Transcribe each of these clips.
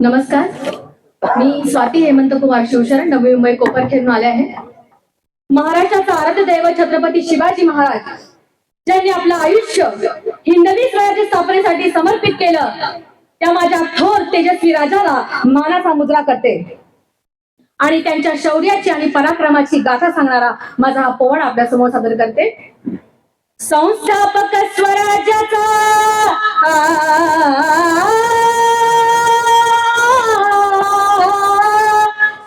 नमस्कार. मी स्वाती हेमंत कुमार शिवशरण नवी मुंबई कोपरखेडून आले आहे. महाराष्ट्राचा आराध्य दैवत छत्रपती शिवाजी महाराज ज्यांनी आपलं आयुष्य हिंदवी स्वराज्य स्थापनेसाठी समर्पित केलं त्या माझ्या थोर तेजस्वी राजाला मानाचा मुद्रा करते. आणि त्यांच्या शौर्याची आणि पराक्रमाची गाथा सांगणारा माझा हा पोवण आपल्यासमोर सादर करते. संस्थापक स्वराज्याचा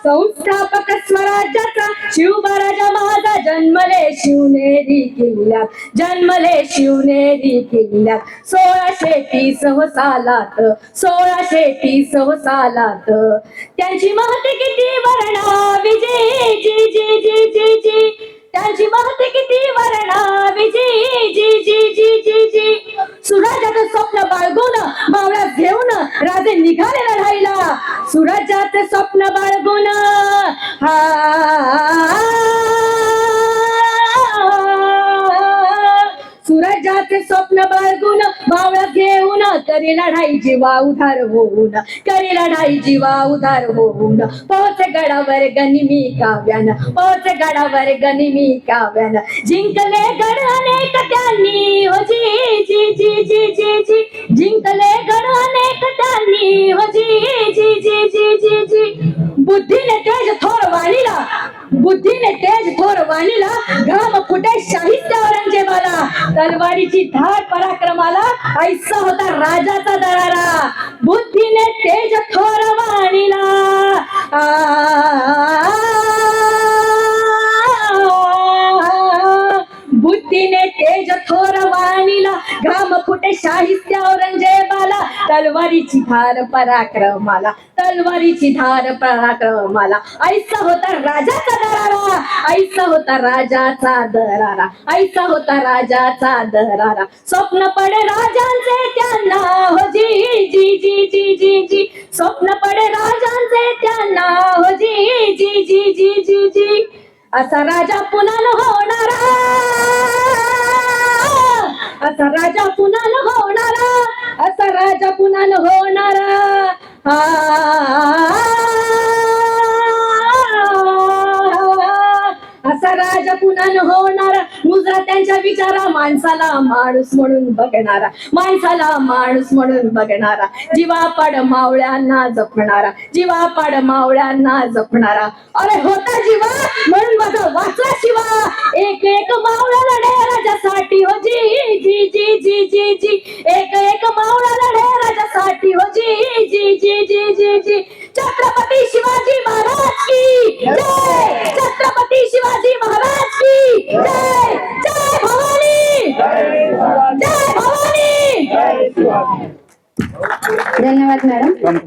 संस्थापक स्वराज्याचा शिवबराजा माझा जन्मले. शिवनेरी किल्ल्यात जन्मले शिवनेरी किल्ल्यात. सोळाशे तीस सालात सोळाशे तीस सालात त्यांची महती किती वर्णा विजय जी जी जी जी जी. त्यांची महती किती वर्णा विजय जी जी जी जी जी. सुराज्याचं स्वप्न बाळगून मावळ्यात घेऊन राजे निघाले लढाईला सुराज्याचे स्वप्न बाळगून हा. सुराज्याचे स्वप्न बळगून मावळ घेऊन करी लढाई जीवा उधार होऊन करी लढाई जीवा उधार होऊन. पोहोचे गडावर गनिमी काव्यान पोहोचे गडावर गनिमी काव्यान. जिंकले गड अनेक त्यांनी हो जी जी जी जी जी जी. जिंकले गड अनेक त्यांनी हो जी जी जी जी जी जी. बुद्धीने तेज थोर वाणीला बुद्धीने तेज थोर वाणीला घाम तलवारीची धार पराक्रमाला ऐसा होता राजाचा दरारा. बुद्धीने तेज थोर वाणीला. बुद्धीने तेज थोर वाणीला घाम फुटे शाहित्य औरंगजेबाला तलवारीची धार पराक्रमाला तलवारीची धार पराक्रमाला. ऐसा होता राजाचा दरारा ऐसा होता राजाचा दरारा ऐसा होता राजाचा दरारा. स्वप्न पडे राजांचे त्यांना हो जी जी जी जी जी जी. स्वप्न पडे राजांचे त्यांना हो जी जी जी जी जी जी. असा राजा पुन्हा होणारा. असा राजा पुन्हा न होणारा असा राजा पुन्हा न होणारा असा राजा पुन्हा न होणारा मुजरा त्यांच्या विचारा माणसाला माणूस म्हणून बघणारा माणसाला माणूस म्हणून बघणारा जीवापाड मावळ्यांना जपणारा जीवापाड मावळ्यांना जपणारा अरे होता जीवा म्हणून माझा वाचला शिवा एक एक मावळा लढे राजासाठी हो जी जी जी जी जी जी एक एक मावळा लढे राजासाठी. हो जी जी जी जी जी जी. छत्रपती शिवाजी महाराज की जय. छत्रपती शिवाजी महाराज की जय. जय भवानी. जय भवानी. धन्यवाद मॅडम.